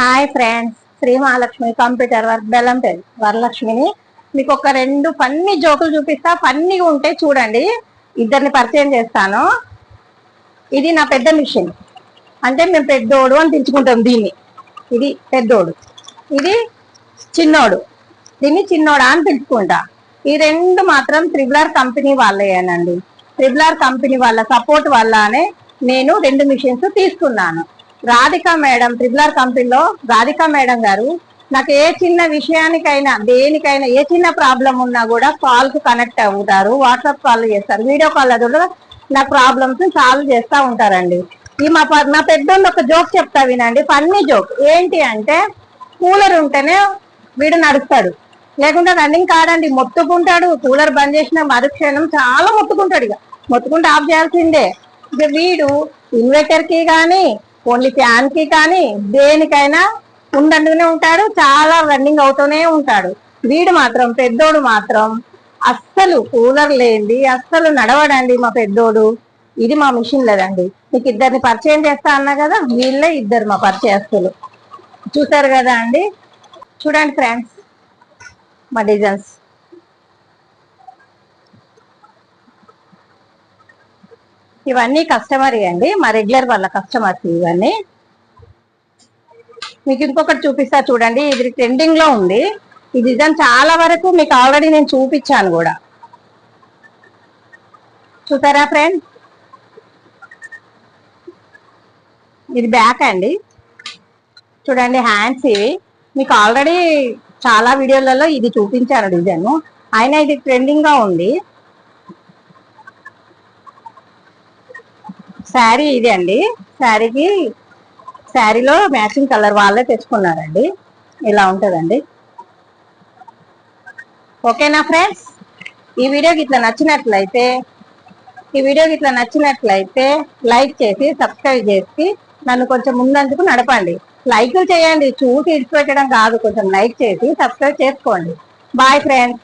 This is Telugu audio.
Hi friends. Shri Mahalakshmi computer work Bellampalli వరలక్ష్మిని. మీకు ఒక రెండు ఫన్నీ జోకులు చూపిస్తా. ఫన్నీగా ఉంటే చూడండి. ఇద్దరిని పరిచయం చేస్తాను. ఇది నా పెద్ద మిషన్. అంటే మేము పెద్దోడు అని పిలుచుకుంటాం దీన్ని. ఇది పెద్దోడు. ఇది చిన్నోడు. దీన్ని చిన్నోడా అని పిలుచుకుంటా. ఈ రెండు మాత్రం త్రిబులర్ కంపెనీ వాళ్ళేనండి త్రిబులర్ కంపెనీ వాళ్ళ సపోర్ట్ వల్లనే నేను రెండు మిషన్స్ తీసుకున్నాను. రాధిక మేడం త్రిబులర్ కంపెనీలో రాధిక మేడం గారు నాకు ఏ చిన్న విషయానికైనా దేనికైనా ఏ చిన్న ప్రాబ్లం ఉన్నా కూడా కాల్కు కనెక్ట్ అవుతారు వాట్సాప్ కాల్ చేస్తారు వీడియో కాల్ కూడా నా ప్రాబ్లమ్స్ సాల్వ్ చేస్తూ ఉంటారండి. ఈ మా ప- మా పెద్దోళ్ళు ఒక జోక్ చెప్తా వినండి ఫన్నీ జోక్. ఏంటి అంటే కూలర్ ఉంటేనే వీడు నడుస్తాడు. లేకుంటే రన్నింగ్ కాడండి మొత్తుకుంటాడు కూలర్ బంద్ చేసిన మరుక్షణం చాలా మొత్తుకుంటాడు ఇక. మొత్తుకుంటే ఆఫ్ చేయాల్సిందే. ఇక వీడు ఇన్వర్టర్కి కానీ ఓన్లీ ఫ్యాన్కి కానీ దేనికైనా ఉండండునే ఉంటాడు చాలా రన్నింగ్ అవుతూనే ఉంటాడు. వీడు మాత్రం పెద్దోడు మాత్రం అస్సలు కూలర్ లేనిది అస్సలు నడవడండి మా పెద్దోడు. ఇది మా మిషన్ లేదండి. మీకు ఇద్దరిని పరిచయం చేస్తా అన్నా కదా వీళ్ళే ఇద్దరు మా పరిచయస్తులు. చూసారు కదా అండి? చూడండి ఫ్రెండ్స్ మా డిజైన్స్. ఇవన్నీ కస్టమర్ అండి. మా రెగ్యులర్ వాళ్ళ కస్టమర్స్ ఇవన్నీ. మీకు ఇంకొకటి చూపిస్తా చూడండి. ఇది ట్రెండింగ్లో ఉంది. ఈ డిజైన్ చాలా వరకు మీకు ఆల్రెడీ నేను చూపించాను కూడా. చూసారా ఫ్రెండ్ ఇది బ్యాక్ అండి. చూడండి హ్యాండ్స్ ఇవి. మీకు ఆల్రెడీ చాలా వీడియోలలో ఇది చూపించారు డిజైన్ అయినా ఇది ట్రెండింగ్గా ఉంది. శారీ ఇది అండి. శారీకి శారీలో మ్యాచింగ్ కలర్ వాళ్ళే తెచ్చుకున్నారండి. ఇలా ఉంటుందండి. ఓకేనా ఫ్రెండ్స్? ఈ వీడియోకి ఇట్లా నచ్చినట్లయితే ఈ వీడియోకి ఇట్లా నచ్చినట్లయితే లైక్ చేసి సబ్స్క్రైబ్ చేసి నన్ను కొంచెం ముందందుకు నడపండి. లైక్లు చేయండి. చూసి ఇడిచిపెట్టడం కాదు. కొంచెం లైక్ చేసి సబ్స్క్రైబ్ చేసుకోండి. Bye friends.